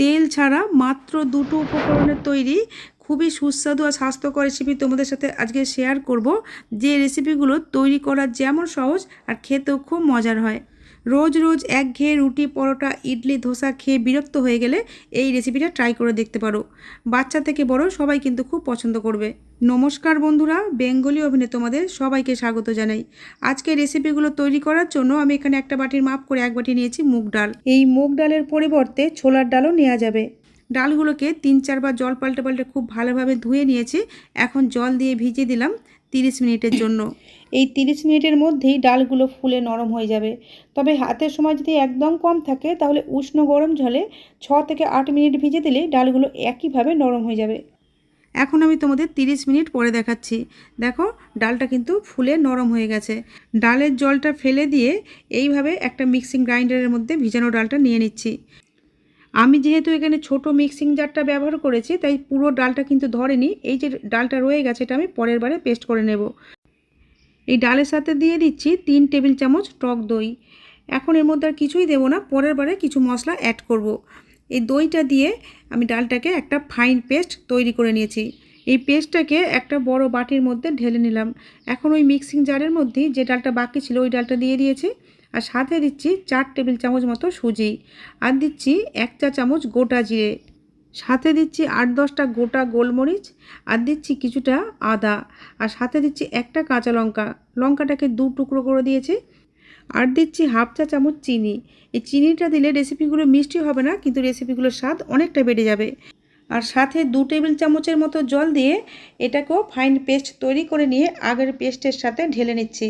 তেল ছাড়া মাত্র দুটো উপকরণের তৈরি। খুবই সুস্বাদু আর স্বাস্থ্যকর রেসিপি তোমাদের সাথে আজকে শেয়ার করব। যে রেসিপিগুলো তৈরি করা যেমন সহজ আর খেতেও খুব মজার হয়। রোজ রোজ একঘেয়ে রুটি, পরোটা, ইডলি, ধোসা খেয়ে বিরক্ত হয়ে গেলে এই রেসিপিটা ট্রাই করে দেখতে পারো। বাচ্চা থেকে বড় সবাই কিন্তু খুব পছন্দ করবে। নমস্কার বন্ধুরা, বেঙ্গলি অভিনে তোমাদের সবাইকে স্বাগত জানাই। আজকে রেসিপিগুলো তৈরি করার জন্য আমি এখানে একটা বাটির মাপ করে এক বাটি নিয়েছি মুগ ডাল। এই মুগ ডালের পরিবর্তে ছোলার ডালও নেওয়া যাবে। ডালগুলোকে তিন চারবার জল পাল্টে পাল্টে খুব ভালোভাবে ধুয়ে নিয়েছি। এখন জল দিয়ে ভিজিয়ে দিলাম তিরিশ মিনিটের জন্য। এই তিরিশ মিনিটের মধ্যেই ডালগুলো ফুলে নরম হয়ে যাবে। তবে হাতের সময় যদি একদম কম থাকে, তাহলে উষ্ণ গরম জলে ছ থেকে আট মিনিট ভিজে দিলে ডালগুলো একইভাবে নরম হয়ে যাবে। এখন আমি তোমাদের তিরিশ মিনিট পরে দেখাচ্ছি। দেখো, ডালটা কিন্তু ফুলে নরম হয়ে গেছে। ডালের জলটা ফেলে দিয়ে এইভাবে একটা মিক্সিং গ্রাইন্ডারের মধ্যে ভিজানো ডালটা নিয়ে নিচ্ছি। আমি যেহেতু এখানে ছোট মিক্সিং জারটা ব্যবহার করেছি, তাই পুরো ডালটা কিন্তু ধরেনি। এই যে ডালটা রয়ে গেছে, এটা আমি পরের বারে পেস্ট করে নেব। এই ডালের সাথে দিয়ে দিচ্ছি তিন টেবিল চামচ টক দই। এখন এর মধ্যে আর কিছুই দেবো না, পরের বারে কিছু মশলা অ্যাড করব। এই দইটা দিয়ে আমি ডালটাকে একটা ফাইন পেস্ট তৈরি করে নিয়েছি। এই পেস্টটাকে একটা বড় বাটির মধ্যে ঢেলে নিলাম। এখন ওই মিক্সিং জারের মধ্যেই যে ডালটা বাকি ছিল ওই ডালটা দিয়ে দিয়েছি। আর সাথে দিচ্ছি চার টেবিল চামচ মতো সুজি। আর দিচ্ছি এক চা চামচ গোটা জিরে। সাথে দিচ্ছি আট দশটা গোটা গোলমরিচ আর দিচ্ছি কিছুটা আদা। আর সাথে দিচ্ছি একটা কাঁচা লঙ্কা। লঙ্কাটাকে দু টুকরো করে দিয়েছি। আর দিচ্ছি হাফ চা চামচ চিনি। এই চিনিটা দিলে রেসিপিগুলো মিষ্টি হবে না, কিন্তু রেসিপিগুলোর স্বাদ অনেকটা বেড়ে যাবে। আর সাথে দু টেবিল চামচের মতো জল দিয়ে এটাকেও ফাইন পেস্ট তৈরি করে নিয়ে আগের পেস্টের সাথে ঢেলে নিচ্ছি।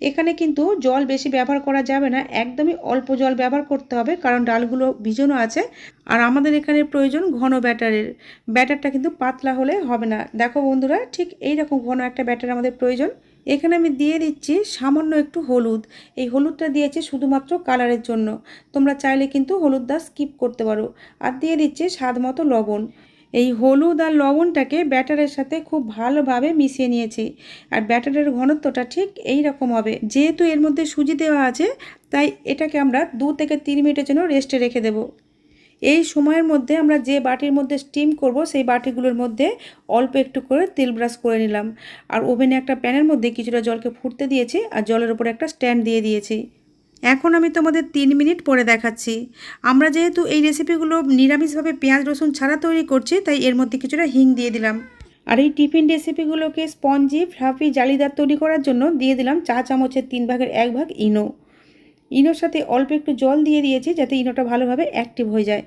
এখানে কিন্তু জল বেশি ব্যবহার করা যাবে না। একদমই অল্প জল ব্যবহার করতে হবে, কারণ ডালগুলো ভিজানো আছে। আর আমাদের এখানে প্রয়োজন ঘন ব্যাটারের। ব্যাটারটা কিন্তু পাতলা হলে হবে না। দেখো বন্ধুরা, ঠিক এই রকম ঘন একটা ব্যাটার আমাদের প্রয়োজন। এখানে আমি দিয়ে দিচ্ছি সামান্য একটু হলুদ। এই হলুদটা দিয়েছি শুধুমাত্র কালারের জন্য। তোমরা চাইলে কিন্তু হলুদটা স্কিপ করতে পারো। আর দিয়ে দিচ্ছি স্বাদ মতো লবণ। এই হলুদ আর লবণটাকে ব্যাটারের সাথে খুব ভালোভাবে মিশিয়ে নিয়েছি। আর ব্যাটারের ঘনত্বটা ঠিক এই রকম হবে। যেহেতু এর মধ্যে সুজি দেওয়া আছে, তাই এটাকে আমরা দু থেকে তিন মিনিটের জন্য রেস্টে রেখে দেব। এই সময়ের মধ্যে আমরা যে বাটির মধ্যে স্টিম করব, সেই বাটিগুলোর মধ্যে অল্প একটু করে তেল ব্রাশ করে নিলাম। আর ওভেনে একটা প্যানের মধ্যে কিছুটা জলকে ফুটতে দিয়েছি, আর জলের উপরে একটা স্ট্যান্ড দিয়ে দিয়েছি। এখন আমি তোমাদের তিন মিনিট পরে দেখাচ্ছি। আমরা যেহেতু এই রেসিপিগুলো নিরামিষভাবে পেঁয়াজ, রসুন ছাড়া তৈরি করছি, তাই এর মধ্যে কিছুটা হিং দিয়ে দিলাম। আর এই টিফিন রেসিপিগুলোকে স্পঞ্জি ফ্লাফি জালিদার তৈরি করার জন্য দিয়ে দিলাম চা চামচের তিন ভাগের এক ভাগ ইনো। ইনোর সাথে অল্প একটু জল দিয়ে দিয়েছি যাতে ইনোটা ভালোভাবে অ্যাক্টিভ হয়ে যায়।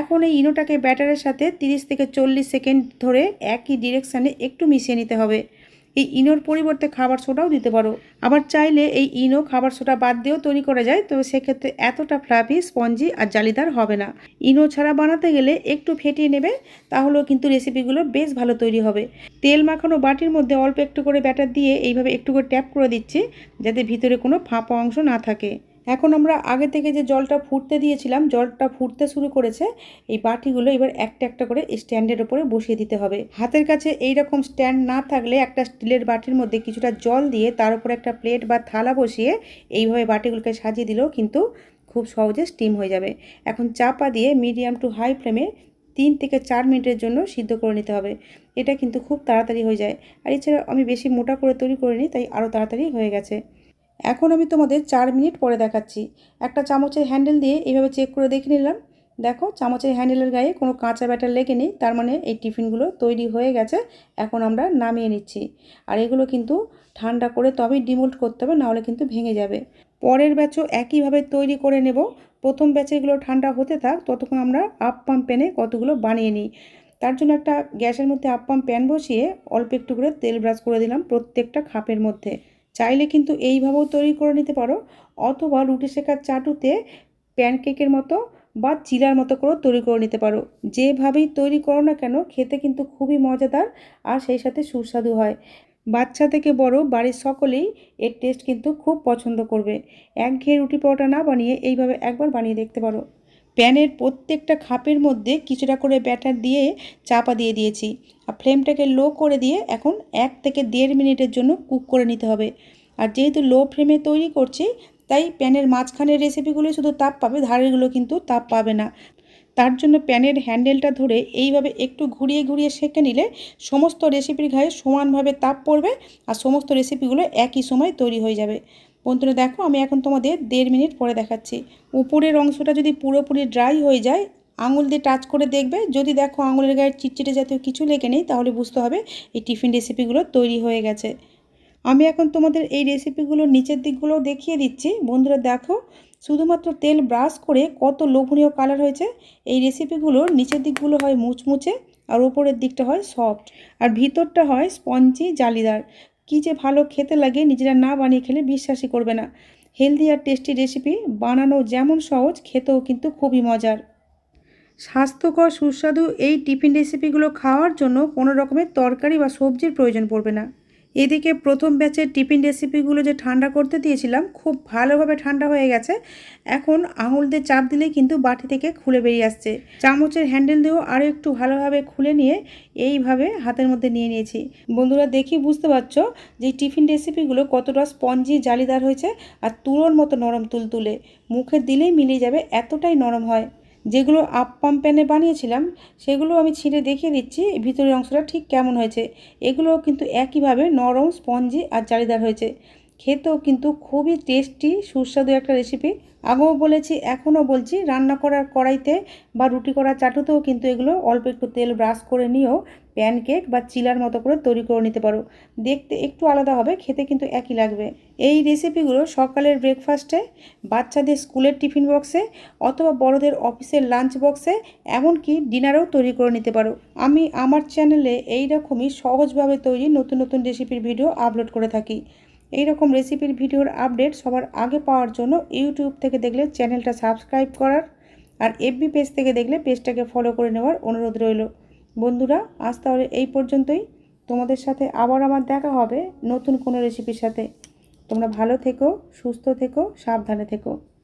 এখন এই ইনোটাকে ব্যাটারের সাথে 30 থেকে চল্লিশ সেকেন্ড ধরে একই ডিরেকশানে একটু মিশিয়ে নিতে হবে। এই ইনোর পরিবর্তে খাবার সোডাও দিতে পারো। আবার চাইলে এই ইনো খাবার সোডা বাদ দিয়েও তৈরি করা যায়, তবে সেক্ষেত্রে এতটা ফ্লাফি স্পঞ্জি আর জালিদার হবে না। ইনো ছাড়া বানাতে গেলে একটু ফেটিয়ে নেবে, তাহলেও কিন্তু রেসিপিগুলো বেশ ভালো তৈরি হবে। তেল মাখানো বাটির মধ্যে অল্প একটু করে ব্যাটার দিয়ে এইভাবে একটু করে ট্যাপ করে দিচ্ছি, যাতে ভিতরে কোনো ফাঁপা অংশ না থাকে। এখন আমরা আগে থেকে যে জলটা ফুটতে দিয়েছিলাম, জলটা ফুটতে শুরু করেছে, এই বাটিগুলো এবার একটা একটা করে স্ট্যান্ডের ওপরে বসিয়ে দিতে হবে। হাতের কাছে এই রকম স্ট্যান্ড না থাকলে একটা স্টিলের বাটির মধ্যে কিছুটা জল দিয়ে তার উপরে একটা প্লেট বা থালা বসিয়ে এইভাবে বাটিগুলোকে সাজিয়ে দিলেও কিন্তু খুব সহজে স্টিম হয়ে যাবে। এখন চাপা দিয়ে মিডিয়াম টু হাই ফ্লেমে তিন থেকে চার মিনিটের জন্য সিদ্ধ করে নিতে হবে। এটা কিন্তু খুব তাড়াতাড়ি হয়ে যায়। আর এছাড়া আমি বেশি মোটা করে তৈরি করিনি, তাই আরও তাড়াতাড়ি হয়ে গেছে। এখন আমি তোমাদের চার মিনিট পরে দেখাচ্ছি। একটা চামচের হ্যান্ডেল দিয়ে এইভাবে চেক করে দেখে নিলাম। দেখো, চামচের হ্যান্ডেলের গায়ে কোনো কাঁচা ব্যাটার লেগে নেই, তার মানে এই টিফিনগুলো তৈরি হয়ে গেছে, এখন আমরা নামিয়ে নিচ্ছি। আর এগুলো কিন্তু ঠান্ডা করে তবেই ডিমোল্ট করতে হবে, নাহলে কিন্তু ভেঙে যাবে। পরের ব্যাচও একইভাবে তৈরি করে নেব। প্রথম ব্যাচেগুলো ঠান্ডা হতে থাক, ততক্ষণ আমরা আপ পাম্প প্যানে কতগুলো বানিয়ে নিই। তার জন্য একটা গ্যাসের মধ্যে আপ পাম্প প্যান বসিয়ে অল্প একটু করে তেল ব্রাশ করে দিলাম প্রত্যেকটা খাপের মধ্যে। চাইলে কিন্তু এইভাবেও তৈরি করে নিতে পারো। অথবা রুটি শেখার চাটুতে প্যানকেকের মতো বা চিলার মতো করেও তৈরি করে নিতে পারো। যেভাবেই তৈরি করো না কেন, খেতে কিন্তু খুবই মজাদার আর সেই সাথে সুস্বাদু হয়। বাচ্চা থেকে বড় বাড়ির সকলেই এর টেস্ট কিন্তু খুব পছন্দ করবে। একঘেয়ে রুটি পরোটা না বানিয়ে এইভাবে একবার বানিয়ে দেখতে পারো। প্যানের প্রত্যেকটা খাপের মধ্যে কিছুটা করে ব্যাটার দিয়ে চাপা দিয়ে দিয়েছি আর ফ্লেমটাকে লো করে দিয়ে এখন এক থেকে দেড় মিনিটের জন্য কুক করে নিতে হবে। আর যেহেতু লো ফ্লেমে তৈরি করছি, তাই প্যানের মাঝখানের রেসিপিগুলোই শুধু তাপ পাবে ধারেরগুলো কিন্তু তাপ পাবে না। তার জন্য প্যানের হ্যান্ডেলটা ধরে এইভাবে একটু ঘুরিয়ে ঘুরিয়ে সেঁকে নিলে সমস্ত রেসিপির গায়ে সমানভাবে তাপ পড়বে আর সমস্ত রেসিপিগুলো একই সময় তৈরি হয়ে যাবে। বন্ধুরা দেখো, আমি এখন তোমাদের দেড় মিনিট পরে দেখাচ্ছি। উপরের অংশটা যদি পুরোপুরি ড্রাই হয়ে যায়, আঙুল দিয়ে টাচ করে দেখবে। যদি দেখো আঙুলের গায়ে চিটচিটে জাতীয় কিছু লেগে নেই, তাহলে বুঝতে হবে এই টিফিন রেসিপিগুলো তৈরি হয়ে গেছে। আমি এখন তোমাদের এই রেসিপিগুলো নিচের দিকগুলো দেখিয়ে দিচ্ছি। বন্ধুরা দেখো, শুধুমাত্র তেল ব্রাশ করে কত লোভনীয় কালার হয়েছে। এই রেসিপিগুলোর নিচের দিকগুলো হয় মুচমুচে আর উপরের দিকটা হয় সফট আর ভিতরটা হয় স্পঞ্জি জালিদার। কী যে ভালো খেতে লাগে নিজেরা না বানিয়ে খেলে বিশ্বাসই করবে না। হেলদি আর টেস্টি রেসিপি বানানো যেমন সহজ, খেতেও কিন্তু খুবই মজার। স্বাস্থ্যকর, সুস্বাদু এই টিফিন রেসিপিগুলো খাওয়ার জন্য কোনো রকমের তরকারি বা সবজির প্রয়োজন পড়বে না। এদিকে প্রথম ব্যাচের টিফিন রেসিপিগুলো যে ঠান্ডা করতে দিয়েছিলাম, খুব ভালোভাবে ঠান্ডা হয়ে গেছে। এখন আঙুল দিয়ে চাপ দিলেই কিন্তু বাটি থেকে খুলে বেরিয়ে আসছে। চামচের হ্যান্ডেল দিয়েও আরও একটু ভালোভাবে খুলে নিয়ে এইভাবে হাতের মধ্যে নিয়ে নিয়েছি। বন্ধুরা দেখি বুঝতে পারছ যে টিফিন রেসিপিগুলো কতটা স্পঞ্জি, জালিদার হয়েছে আর তুলোর মতো নরম তুলতুলে। মুখে দিলেই মিলিয়ে যাবে, এতটাই নরম হয়। যেগুলো আপ আপ্পাম প্যানে বানিয়েছিলাম, সেগুলো আমি ছিঁড়ে দেখিয়ে দিচ্ছি, ভিতরের অংশটা ঠিক কেমন হয়েছে। এগুলো কিন্তু একইভাবে নরম স্পঞ্জি আর জালিদার হয়েছে। খেতেও কিন্তু খুবই টেস্টি সুস্বাদু একটা রেসিপি আগেও বলেছি, এখনও বলছি, রান্না করার কড়াইতে বা রুটি করার চাটুতেও কিন্তু এগুলো অল্প একটু তেল ব্রাশ করে নিয়েও প্যানকেক বা চিলার মতো করে তৈরি করে নিতে পারো। দেখতে একটু আলাদা হবে, খেতে কিন্তু একই লাগবে। এই রেসিপিগুলো সকালের ব্রেকফাস্টে বাচ্চাদের স্কুলের টিফিন বক্সে অথবা বড়দের অফিসের লাঞ্চ বক্সে এমনকি ডিনারেও তৈরি করে নিতে পারো। আমি আমার চ্যানেলে এই রকমই সহজভাবে তৈরি নতুন নতুন রেসিপির ভিডিও আপলোড করে থাকি। এই রকম রেসিপির ভিডিওর আপডেট সবার আগে পাওয়ার জন্য ইউটিউব থেকে দেখলে চ্যানেলটা সাবস্ক্রাইব করার, আর এফবি পেজ থেকে দেখলে পেজটাকে ফলো করে নেওয়ার অনুরোধ রইল। বন্ধুরা, আজ তাহলে এই পর্যন্তই। তোমাদের সাথে আবার আমার দেখা হবে নতুন কোনো রেসিপির সাথে। তোমরা ভালো থেকো, সুস্থ থেকো, সাবধানে থেকো।